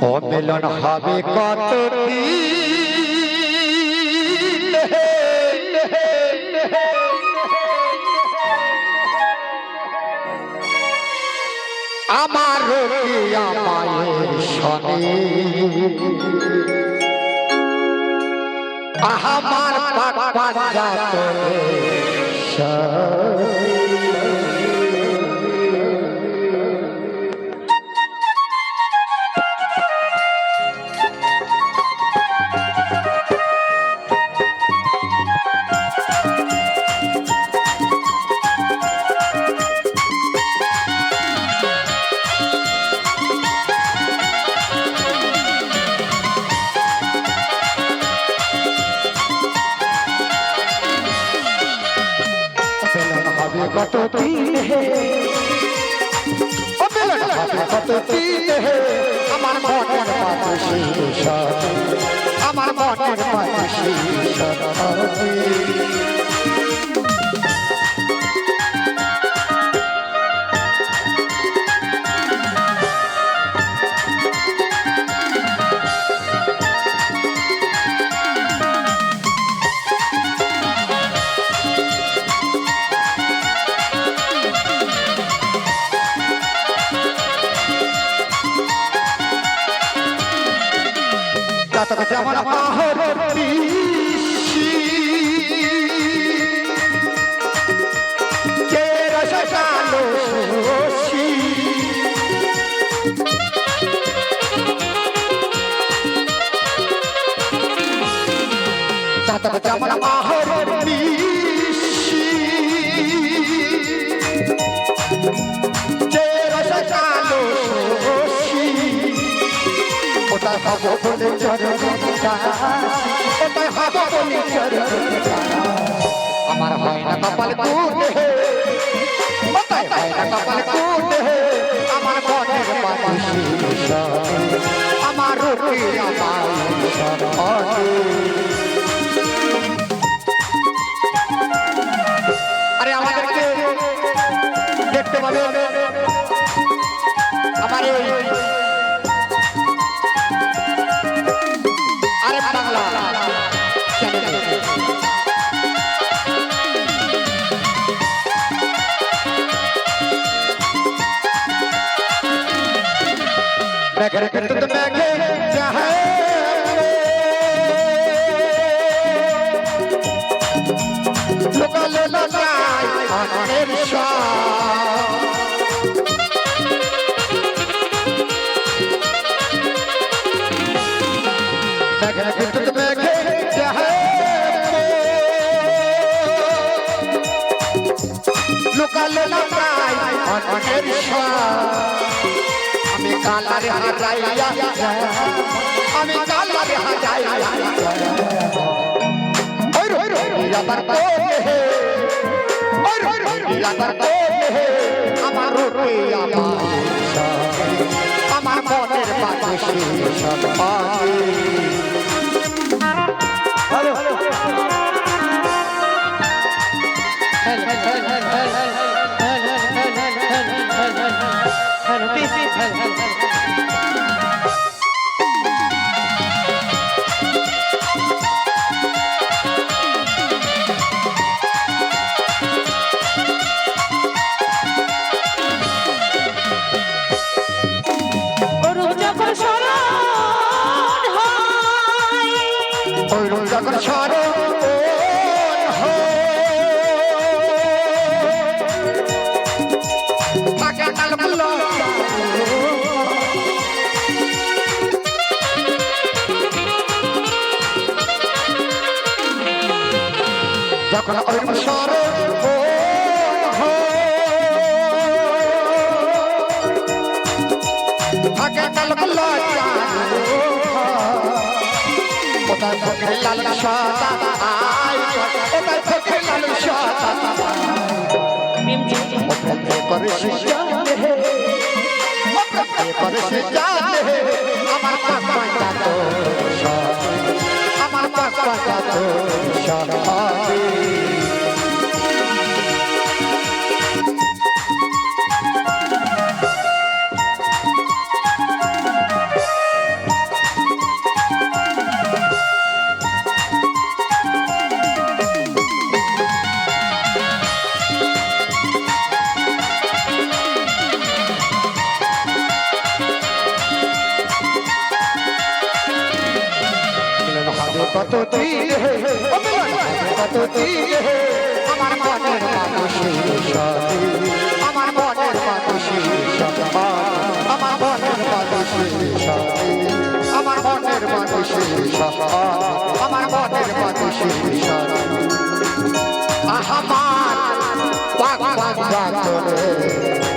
ও মিলন হবে কত আমার মায়ের শনি। আমার পাঞ্জাত মিলন ও মিলন হবে কত দিন হে আমার মনের মানুষী আমার মনের মানুষী কত কত যেমন আহর ওটাই হব বলে চরণ ওটাই হব বলে চরণ আমার হয় না কপাল কুট হে ওটাই হয় না কপাল কুট হে, আমার মনের মানুষী আমার রূপে আমার সরণে। মেঘের কিন্তু মেঘে যাহে লোকালে লাগাই আনের মেঘের কিন্তু মেঘে যাহে লোকালে লাগাই আনের আমি কালারে হারাইয়া আমি কালারে হারাইয়া ওই রই রই ইয়াদার কোলে হে ওই রই রই ইয়াদার কোলে হে আমার রূপে আমার আমার মনের বাতাসে সব পাই 快点飞飞快点快点快点 যখন ওই সরো তাকে কালগুলো ওটার চোখে লাল সাদা ওটার চোখে লাল সাদা? করে জানে করে জানে আমার পাপা তো আমার পাপা কত মিলন কত হে আমার মনের মানুষের আমার মনের মানুষের আমার মনের মানুষের আমার মনের মানুষের আমার মনের মানুষের সাথে আহামার পাক পাক চলে